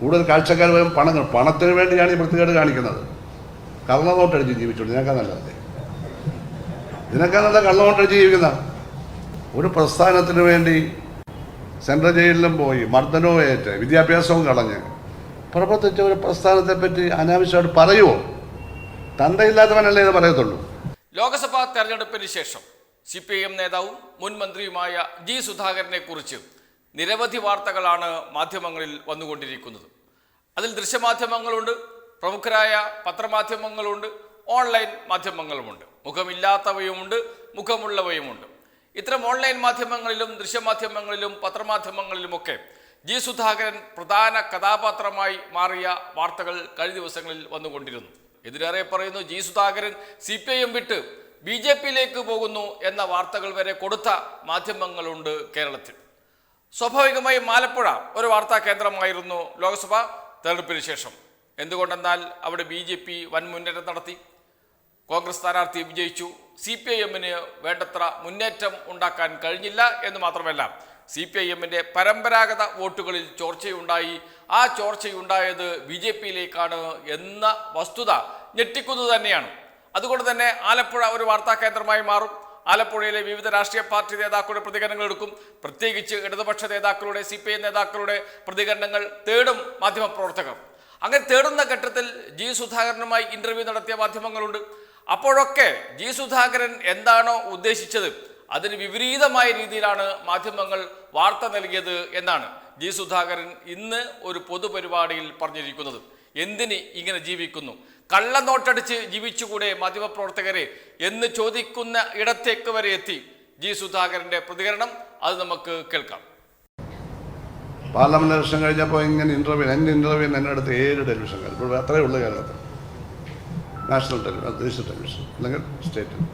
കൂടുതൽ കാഴ്ചക്കാർ വരും പണം പണത്തിന് വേണ്ടിയാണ് ഈ വൃത്തികേട് കാണിക്കുന്നത്. കള്ളനോട്ടടിച്ച് ജീവിച്ചോളൂ. ഇതിനേക്കാൾ നല്ലതല്ലേ? ഇതിനേക്കാൾ നല്ല കള്ളനോട്ടടിച്ച് ജീവിക്കുന്ന. ഒരു പ്രസ്ഥാനത്തിന് വേണ്ടി സെൻട്രൽ ജയിലിലും പോയി മർദ്ദനവും ഏറ്റ് വിദ്യാഭ്യാസവും കളഞ്ഞ് പ്രവർത്തിച്ച ഒരു പ്രസ്ഥാനത്തെ പറ്റി അനാവശ്യമായിട്ട് പറയുമോ തന്തയില്ലാത്തവനല്ലേ ഇത് പറയത്തുള്ളൂ. ലോക്സഭാ തെരഞ്ഞെടുപ്പിന് ശേഷം സി പി ഐ എം നേതാവും മുൻ മന്ത്രിയുമായ ജി സുധാകരനെ കുറിച്ച് നിരവധി വാർത്തകളാണ് മാധ്യമങ്ങളിൽ വന്നുകൊണ്ടിരിക്കുന്നത്. അതിൽ ദൃശ്യമാധ്യമങ്ങളുണ്ട് പ്രമുഖരായ പത്രമാധ്യമങ്ങളുണ്ട് ഓൺലൈൻ മാധ്യമങ്ങളുമുണ്ട്. മുഖമില്ലാത്തവയുമുണ്ട് മുഖമുള്ളവയുമുണ്ട്. ഇത്തരം ഓൺലൈൻ മാധ്യമങ്ങളിലും ദൃശ്യമാധ്യമങ്ങളിലും പത്രമാധ്യമങ്ങളിലുമൊക്കെ ജി സുധാകരൻ പ്രധാന കഥാപാത്രമായി മാറിയ വാർത്തകൾ കഴിഞ്ഞ ദിവസങ്ങളിൽ വന്നുകൊണ്ടിരുന്നു. എതിരേറെ പറയുന്നു G Sudhakaran C P I M വിട്ട് ബി ജെ പിയിലേക്ക് പോകുന്നു എന്ന വാർത്തകൾ വരെ കൊടുത്ത മാധ്യമങ്ങളുണ്ട് കേരളത്തിൽ. സ്വാഭാവികമായും ആലപ്പുഴ ഒരു വാർത്താ കേന്ദ്രമായിരുന്നു ലോക്സഭ തെരഞ്ഞെടുപ്പിന് ശേഷം. എന്തുകൊണ്ടെന്നാൽ അവിടെ ബി ജെ പി വൻ മുന്നേറ്റം നടത്തി. കോൺഗ്രസ് സ്ഥാനാർത്ഥി വിജയിച്ചു. സി പി ഐ എമ്മിന് വേണ്ടത്ര മുന്നേറ്റം ഉണ്ടാക്കാൻ കഴിഞ്ഞില്ല എന്ന് മാത്രമല്ല സി പി ഐ എമ്മിന്റെ പരമ്പരാഗത വോട്ടുകളിൽ ചോർച്ചയുണ്ടായി. ആ ചോർച്ചയുണ്ടായത് ബി ജെ പിയിലേക്കാണ് എന്ന വസ്തുത ഞെട്ടിക്കുന്നത് തന്നെയാണ്. അതുകൊണ്ട് തന്നെ ആലപ്പുഴ ഒരു വാർത്താ കേന്ദ്രമായി മാറും. ആലപ്പുഴയിലെ വിവിധ രാഷ്ട്രീയ പാർട്ടി നേതാക്കളുടെ പ്രതികരണങ്ങൾ എടുക്കും. പ്രത്യേകിച്ച് ഇടതുപക്ഷ നേതാക്കളുടെ സി പി ഐ നേതാക്കളുടെ പ്രതികരണങ്ങൾ തേടും മാധ്യമപ്രവർത്തകർ. അങ്ങനെ തേടുന്ന ഘട്ടത്തിൽ ജി സുധാകരനുമായി ഇന്റർവ്യൂ നടത്തിയ മാധ്യമങ്ങളുണ്ട്. അപ്പോഴൊക്കെ ജി സുധാകരൻ എന്താണോ ഉദ്ദേശിച്ചത് അതിന് വിപരീതമായ രീതിയിലാണ് മാധ്യമങ്ങൾ വാർത്ത നൽകിയത് എന്നാണ് ജി സുധാകരൻ ഇന്ന് ഒരു പൊതുപരിപാടിയിൽ പറഞ്ഞിരിക്കുന്നത്. എന്തിന് ഇങ്ങനെ ജീവിക്കുന്നു? കള്ളനോട്ടടിച്ച് ജീവിച്ചുകൂടെ മാധ്യമപ്രവർത്തകരെ എന്ന് ചോദിക്കുന്ന ഇടത്തേക്ക് വരെ എത്തി ജി സുധാകരന്റെ പ്രതികരണം. അത് നമുക്ക് കേൾക്കാം. പാർലമെന്റ് ഇലക്ഷൻ കഴിഞ്ഞപ്പോൾ ഇങ്ങനെ ഇന്റർവ്യൂ എന്റെ ഇന്റർവ്യൂ എന്നെ അടുത്ത് ഏഴ് ടെലിവിഷൻകാർ ഇപ്പോൾ അത്രയേ ഉള്ളൂ കേരളത്തിൽ. നാഷണൽ ടെലിവിഷൻ ദേശീയ ടെലിവിഷൻ അല്ലെങ്കിൽ സ്റ്റേറ്റ്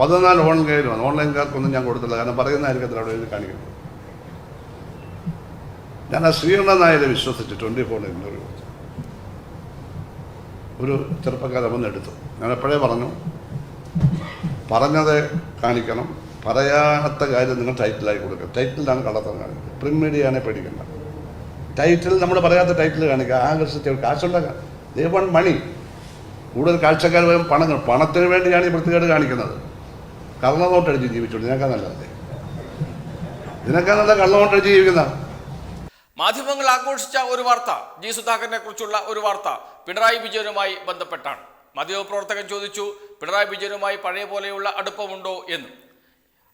പതിനാല് ഓൺലൈൻ വന്നു. ഓൺലൈൻകാർക്കൊന്നും ഞാൻ കൊടുത്തില്ല. കാരണം പറയുന്ന ആയിരിക്കത്തില്ല അവിടെ എഴുതി കാണിക്കുന്നത് ഞാൻ ആ ശ്രീകണ്ഠൻ നായരെ വിശ്വസിച്ച് ട്വന്റി ഫോറിൽ ഇന്റർവ്യൂ ഒരു ചെറുപ്പക്കാരെ വന്ന് എടുത്തു. ഞാൻ എപ്പോഴേ പറഞ്ഞു? പറഞ്ഞത് കാണിക്കണം. പറയാത്ത കാര്യം നിങ്ങൾ ടൈറ്റിലായി കൊടുക്കുക. ടൈറ്റിലാണ് കള്ളത്തരം കാണിക്കുക. പ്രിന്റ് മീഡിയയാണെ പേടിക്കണ്ട. ടൈറ്റിൽ നമ്മൾ പറയാത്ത ടൈറ്റിൽ കാണിക്കുക. ആകർഷിച്ച് കാശുണ്ടാക്കാം ദേ വൺ മണി കൂടുതൽ കാഴ്ചക്കാർ വരും പണം പണത്തിന് വേണ്ടിയാണ് ഈ വൃത്തികേട് കാണിക്കുന്നത്. കള്ളനോട്ടടിച്ച് ജീവിച്ചോളൂ. ഇതിനേക്കാൾ നല്ലതല്ലേ? ഇതിനേക്കാൾ നല്ല കള്ളനോട്ടടിച്ച് ജീവിക്കുന്ന. മാധ്യമങ്ങൾ ആഘോഷിച്ച ഒരു വാർത്ത ജി സുധാകരനെ കുറിച്ചുള്ള ഒരു വാർത്ത. പിണറായി വിജയനുമായി ബന്ധപ്പെട്ടാണ്. മാധ്യമപ്രവർത്തകൻ ചോദിച്ചു പിണറായി വിജയനുമായി പഴയ പോലെയുള്ള അടുപ്പമുണ്ടോ? എന്ന്.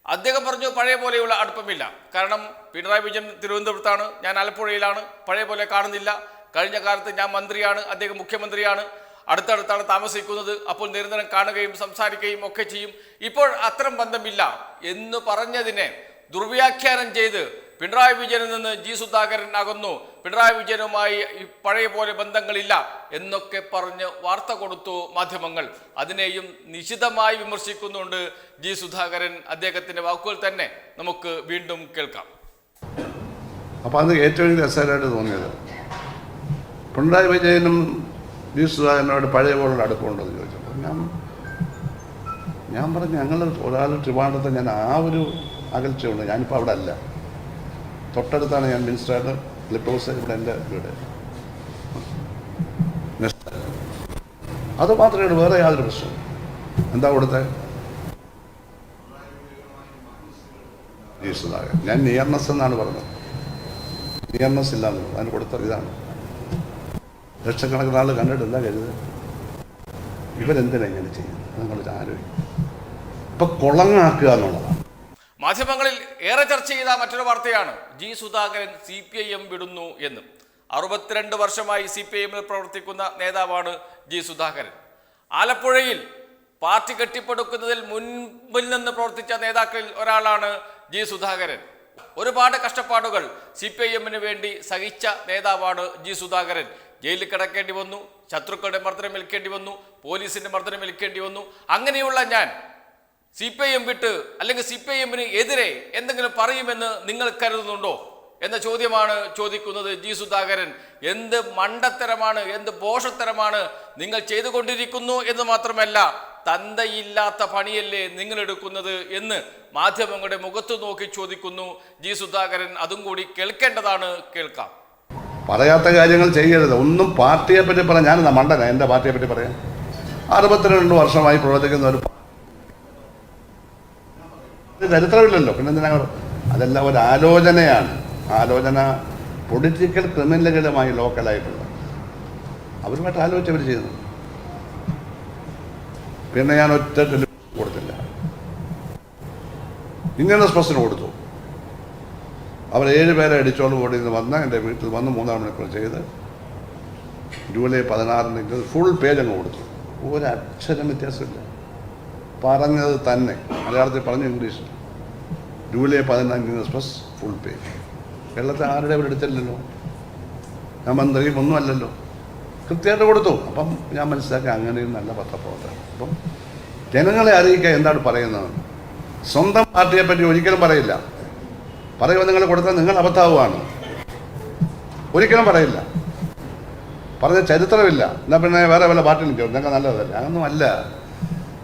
അദ്ദേഹം പറഞ്ഞു പഴയ പോലെയുള്ള അടുപ്പമില്ല. കാരണം പിണറായി വിജയൻ തിരുവനന്തപുരത്താണ് ഞാൻ ആലപ്പുഴയിലാണ് പഴയ പോലെ കാണുന്നില്ല. കഴിഞ്ഞ കാലത്ത് ഞാൻ മന്ത്രിയാണ് അദ്ദേഹം മുഖ്യമന്ത്രിയാണ്. അടുത്തടുത്താണ് താമസിക്കുന്നത്. അപ്പോൾ നിരന്തരം കാണുകയും സംസാരിക്കുകയും ഒക്കെ ചെയ്യും. ഇപ്പോൾ അത്തരം ബന്ധമില്ല. എന്ന് പറഞ്ഞതിനെ ദുർവ്യാഖ്യാനം ചെയ്ത് പിണറായി വിജയനിൽ നിന്ന് ജി സുധാകരൻ അകന്നു. പിണറായി വിജയനുമായി പഴയ പോലെ ബന്ധങ്ങളില്ല എന്നൊക്കെ പറഞ്ഞ് വാർത്ത കൊടുത്തു മാധ്യമങ്ങൾ. അതിനെയും നിശിതമായി വിമർശിക്കുന്നുണ്ട് ജി സുധാകരൻ അദ്ദേഹത്തിന്റെ വാക്കുകൾ തന്നെ. നമുക്ക് വീണ്ടും കേൾക്കാം. അപ്പോൾ അത് ഏറ്റവും രസകരമായിട്ട് തോന്നിയത്. പിണറായി വിജയനും ജി സുധാകരനോട് പഴയ പോലുള്ള അടുപ്പമുണ്ടെന്ന് ചോദിച്ചപ്പോൾ ഞാൻ ഞാൻ പറഞ്ഞു ഞങ്ങൾ ഒരാൾ ട്രിവാണ്ടത്തെ ഞാൻ ആ ഒരു അകൽച്ചയുണ്ട്. ഞാനിപ്പോൾ അവിടെ അല്ല തൊട്ടടുത്താണ് ഞാൻ മിനിസ്റ്ററായിട്ട് ക്ലിപ്പ് ഹൗസ് ഇവിടെ എന്റെ വീട്. അത് മാത്രമേ വേറെ യാതൊരു പ്രശ്നം എന്താ കൊടുത്തേ? സുധാകരൻ ഞാൻ നിയർനെസ് എന്നാണ് പറഞ്ഞത്. നിയർനെസ് ഇല്ലാന്ന് പറഞ്ഞു. അതിന് കൊടുത്ത ഇതാണ്. ലക്ഷക്കണക്കിന് ആൾ കണ്ടിട്ടില്ല കരുത്. ഇവരെന്തിനാ ഇങ്ങനെ ചെയ്യുന്നത്? നിങ്ങൾ ആരോഗ്യം ഇപ്പൊ കുളങ്ങാക്കുക എന്നുള്ളതാണ്. മാധ്യമങ്ങളിൽ ഏറെ ചർച്ച ചെയ്ത മറ്റൊരു വാർത്തയാണ്. G Sudhakaran C P I M വിടുന്നു എന്ന്. അറുപത്തിരണ്ട് വർഷമായി സി പി ഐ എമ്മിൽ പ്രവർത്തിക്കുന്ന നേതാവാണ് ജി സുധാകരൻ. ആലപ്പുഴയിൽ പാർട്ടി കെട്ടിപ്പടുക്കുന്നതിൽ മുൻപിൽ നിന്ന് പ്രവർത്തിച്ച നേതാക്കളിൽ ഒരാളാണ് ജി സുധാകരൻ. ഒരുപാട് കഷ്ടപ്പാടുകൾ സി പി ഐ എമ്മിന് വേണ്ടി സഹിച്ച നേതാവാണ് ജി സുധാകരൻ. ജയിലിൽ കിടക്കേണ്ടി വന്നു ശത്രുക്കളുടെ മർദ്ദനം ഏൽക്കേണ്ടി വന്നു പോലീസിന്റെ മർദ്ദനം ഏൽക്കേണ്ടി വന്നു. അങ്ങനെയുള്ള ഞാൻ സി പി ഐ എം വിട്ട് അല്ലെങ്കിൽ സി പി ഐ എമ്മിന് എതിരെ എന്തെങ്കിലും പറയുമെന്ന് നിങ്ങൾ കരുതുന്നുണ്ടോ? എന്ന ചോദ്യമാണ് ചോദിക്കുന്നത് ജി സുധാകരൻ. എന്ത് മണ്ടത്തരമാണ് എന്ത് പോഷത്തരമാണ് നിങ്ങൾ ചെയ്തുകൊണ്ടിരിക്കുന്നു എന്ന് മാത്രമല്ല തന്തയില്ലാത്ത പണിയല്ലേ നിങ്ങൾ എടുക്കുന്നത് എന്ന് മാധ്യമങ്ങളുടെ മുഖത്ത് നോക്കി ചോദിക്കുന്നു ജി സുധാകരൻ. അതും കൂടി കേൾക്കേണ്ടതാണ്. കേൾക്കാം. പറയാത്ത കാര്യങ്ങൾ ചെയ്യരുത്. ഒന്നും പാർട്ടിയെ പറ്റി പറയാം. ഞാനെന്താ മണ്ടന? എന്റെ പാർട്ടിയെ പറ്റി പറയാം. അറുപത്തിരണ്ട് വർഷമായി പ്രവർത്തിക്കുന്ന ഒരു ചരിത്രമില്ലല്ലോ. പിന്നെ എന്തിനാ അതെല്ലാം ഒരു ആലോചനയാണ്. ആലോചന പൊളിറ്റിക്കൽ ക്രിമിനലുകളുമായി ലോക്കലായിട്ടുള്ള. അവരുമായിട്ട് ആലോചിച്ച് അവർ ചെയ്യുന്നു പിന്നെ ഞാൻ ഒറ്റ കൊടുത്തില്ല. ഇങ്ങനെ എക്സ്പ്രസ്സിന് കൊടുത്തു. അവർ ഏഴ് പേരെ അടിച്ചോണ്ട് കൂടി നിന്ന് വന്ന് എന്റെ വീട്ടിൽ വന്ന് മൂന്നാം മണിക്കൂർ ചെയ്ത് ജൂലൈ പതിനാറിന് ഫുൾ പേജ് അങ്ങ് കൊടുത്തു. ഒരക്ഷരം വ്യത്യാസമില്ല. പറഞ്ഞത് തന്നെ. മലയാളത്തിൽ പറഞ്ഞു ഇംഗ്ലീഷിൽ. ജൂലൈ പതിനഞ്ചിന് എക്സ്പ്രസ് ഫുൾ പേ കേരളത്തിൽ ആരുടെ അവർ എടുത്തില്ലല്ലോ? ഞാൻ മന്ത്രിയും ഒന്നും അല്ലല്ലോ. കൃത്യമായിട്ട് കൊടുത്തു. അപ്പം ഞാൻ മനസ്സിലാക്കി അങ്ങനെയും നല്ല പത്രപ്രവർത്തനം അപ്പം ജനങ്ങളെ അറിയിക്കുക എന്താണ് പറയുന്നത്? സ്വന്തം പാർട്ടിയെ പറ്റി ഒരിക്കലും പറയില്ല. പറയുമ്പോൾ നിങ്ങൾ കൊടുത്താൽ നിങ്ങൾ അബദ്ധാവുകയാണ് ഒരിക്കലും പറയില്ല. പറഞ്ഞ ചരിത്രമില്ല. എന്നാൽ പിന്നെ വേറെ വല്ല പാർട്ടി നിൽക്കും. ഞങ്ങൾ നല്ലതല്ല. അങ്ങനൊന്നും അല്ല.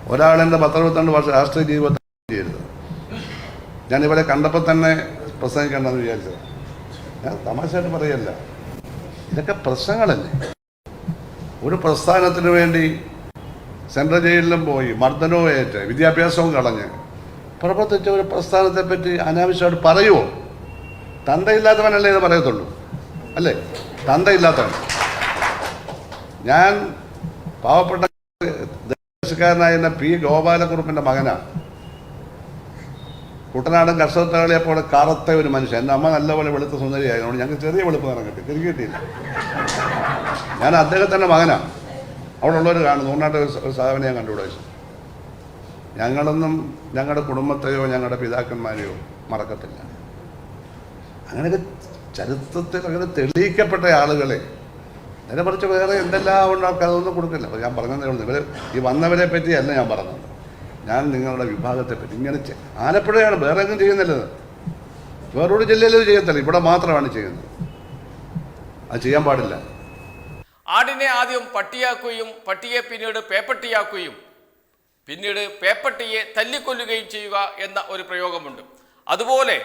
ഒരാളെന്റെ പത്തറുപത്തിരണ്ട് വർഷം രാഷ്ട്രീയ ജീവിതത്തിൽ ചെയ്യരുത്. ഞാൻ ഇവിടെ കണ്ടപ്പോൾ തന്നെ പ്രസംഗിക്കണ്ടെന്ന് വിചാരിച്ചത്. ഞാൻ തമാശയായിട്ട് പറയല്ല. ഇതൊക്കെ പ്രശ്നങ്ങളല്ലേ? ഒരു പ്രസ്ഥാനത്തിന് വേണ്ടി സെൻട്രൽ ജയിലിലും പോയി മർദ്ദനവും ഏറ്റ് വിദ്യാഭ്യാസവും കളഞ്ഞ്. പ്രവർത്തിച്ച ഒരു പ്രസ്ഥാനത്തെ പറ്റി അനാവശ്യമായിട്ട് പറയുമോ തന്തയില്ലാത്തവനല്ലേ ഇത് പറയത്തുള്ളൂ. അല്ലേ? തന്തയില്ലാത്തവൻ. ഞാൻ പാവപ്പെട്ട ദേശക്കാരനായ എന്നെ പി. ഗോപാലക്കുറുപ്പിന്റെ മകനാണ് കുട്ടനാടൻ കർഷകത്തൊഴിലാളിയെ പോലെ കറുത്ത ഒരു മനുഷ്യൻ. എന്റെ അമ്മ നല്ലപോലെ വെളുത്ത സുന്ദരിയായതുകൊണ്ട് ഞങ്ങൾക്ക് ചെറിയ വെളുപ്പ് നിറം കിട്ടി. തിരികെ കിട്ടിയില്ല. ഞാൻ അദ്ദേഹത്തിന്റെ മകനാണ് അവിടെ ഉള്ളവർ കാണുന്നു. നൂറിനാട്ട് ഒരു സാധനം ഞാൻ കണ്ടുപിടിച്ചു. ഞങ്ങളൊന്നും ഞങ്ങളുടെ കുടുംബത്തെയോ ഞങ്ങളുടെ പിതാക്കന്മാരെയോ മറക്കത്തില്ല. അങ്ങനെയൊക്കെ ചരിത്രത്തിൽ അങ്ങനെ തെളിയിക്കപ്പെട്ട ആളുകളെ അതിനെ കുറിച്ച് വേറെ എന്തെല്ലാം ഉണ്ട് ആൾക്കാർ അതൊന്നും കൊടുക്കില്ല അപ്പോൾ ഞാൻ പറഞ്ഞതേ ഉള്ളൂ. ഇവർ ഈ വന്നവരെ പറ്റിയല്ല ഞാൻ പറഞ്ഞത്. ഞാൻ നിങ്ങളുടെ വിഭാഗത്തെ പറ്റി ഇങ്ങനെ ആലപ്പുഴയാണ് വേറെ എങ്ങും ചെയ്യുന്നില്ലത്. വേറൊരു ജില്ലയിലും ചെയ്യത്തില്ല. ഇവിടെ മാത്രമാണ് ചെയ്യുന്നത്. അത് ചെയ്യാൻ പാടില്ല. ആടിനെ ആദ്യം പട്ടിയാക്കുകയും പട്ടിയെ പിന്നീട് പേപ്പട്ടിയാക്കുകയും പിന്നീട് പേപ്പട്ടിയെ തല്ലിക്കൊല്ലുകയും ചെയ്യുക എന്ന ഒരു പ്രയോഗമുണ്ട്. അതുപോലെ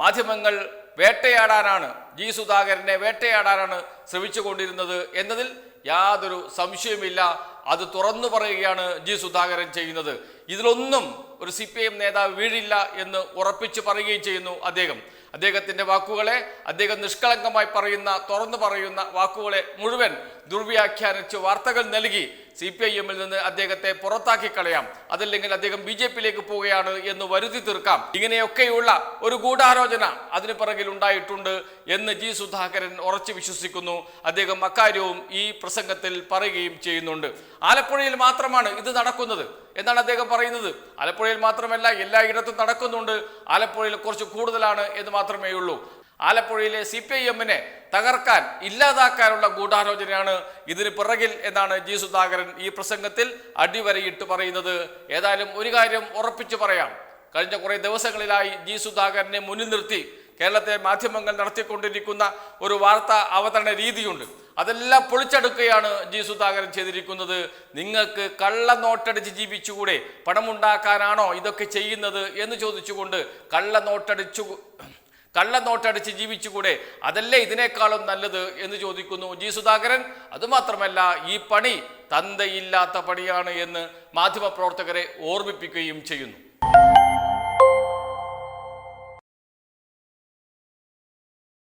മാധ്യമങ്ങൾ വേട്ടയാടാനാണ് ജി സുധാകരനെ വേട്ടയാടാനാണ് ശ്രമിച്ചുകൊണ്ടിരുന്നത് എന്നതിൽ യാതൊരു സംശയമില്ല അത് തുറന്നു പറയുകയാണ് ജി സുധാകരൻ ചെയ്യുന്നത്. ഇതിലൊന്നും ഒരു സി പി എം നേതാവ് വീഴില്ല എന്ന് ഉറപ്പിച്ചു പറയുകയും ചെയ്യുന്നു അദ്ദേഹം. അദ്ദേഹത്തിന്റെ വാക്കുകളെ അദ്ദേഹം നിഷ്കളങ്കമായി പറയുന്ന തുറന്നു പറയുന്ന വാക്കുകളെ മുഴുവൻ ദുർവ്യാഖ്യാനിച്ച് വാർത്തകൾ നൽകി. സി പി ഐ എമ്മിൽ നിന്ന് അദ്ദേഹത്തെ പുറത്താക്കി കളയാം. അതല്ലെങ്കിൽ അദ്ദേഹം ബി ജെ പിയിലേക്ക് പോവുകയാണ് എന്ന് വരുതി തീർക്കാം. ഇങ്ങനെയൊക്കെയുള്ള ഒരു ഗൂഢാലോചന അതിന് പിറകിൽ ഉണ്ടായിട്ടുണ്ട് എന്ന് ജി സുധാകരൻ ഉറച്ചു വിശ്വസിക്കുന്നു. അദ്ദേഹം അക്കാര്യവും ഈ പ്രസംഗത്തിൽ പറയുകയും ചെയ്യുന്നുണ്ട്. ആലപ്പുഴയിൽ മാത്രമാണ് ഇത് നടക്കുന്നത് എന്നാണ് അദ്ദേഹം പറയുന്നത്. ആലപ്പുഴയിൽ മാത്രമല്ല എല്ലായിടത്തും നടക്കുന്നുണ്ട്. ആലപ്പുഴയിൽ കുറച്ച് കൂടുതലാണ് എന്ന് മാത്രമേ ഉള്ളൂ ആലപ്പുഴയിലെ സി പി ഐ എമ്മിനെ തകർക്കാൻ ഇല്ലാതാക്കാനുള്ള ഗൂഢാലോചനയാണ് ഇതിന് പിറകിൽ എന്നാണ് ജി സുധാകരൻ ഈ പ്രസംഗത്തിൽ അടിവരയിട്ട് പറയുന്നത്. ഏതായാലും ഒരു കാര്യം ഉറപ്പിച്ചു പറയാം. കഴിഞ്ഞ കുറേ ദിവസങ്ങളിലായി ജി സുധാകരനെ മുന്നിൽ നിർത്തി കേരളത്തെ മാധ്യമങ്ങൾ നടത്തിക്കൊണ്ടിരിക്കുന്ന ഒരു വാർത്താ അവതരണ രീതിയുണ്ട്. അതെല്ലാം പൊളിച്ചെടുക്കുകയാണ് ജി സുധാകരൻ ചെയ്തിരിക്കുന്നത്. നിങ്ങൾക്ക് കള്ള നോട്ടടിച്ച് ജീവിച്ചുകൂടെ പണമുണ്ടാക്കാനാണോ ഇതൊക്കെ ചെയ്യുന്നത് എന്ന് ചോദിച്ചുകൊണ്ട് കള്ള നോട്ടടിച്ചു കള്ള നോട്ടടിച്ച് ജീവിച്ചുകൂടെ? അതല്ലേ ഇതിനേക്കാളും നല്ലത് എന്ന് ചോദിക്കുന്നു ജി സുധാകരൻ. അതുമാത്രമല്ല ഈ പണി തന്തയില്ലാത്ത പണിയാണ് എന്ന് മാധ്യമപ്രവർത്തകരെ ഓർമ്മിപ്പിക്കുകയും ചെയ്യുന്നു.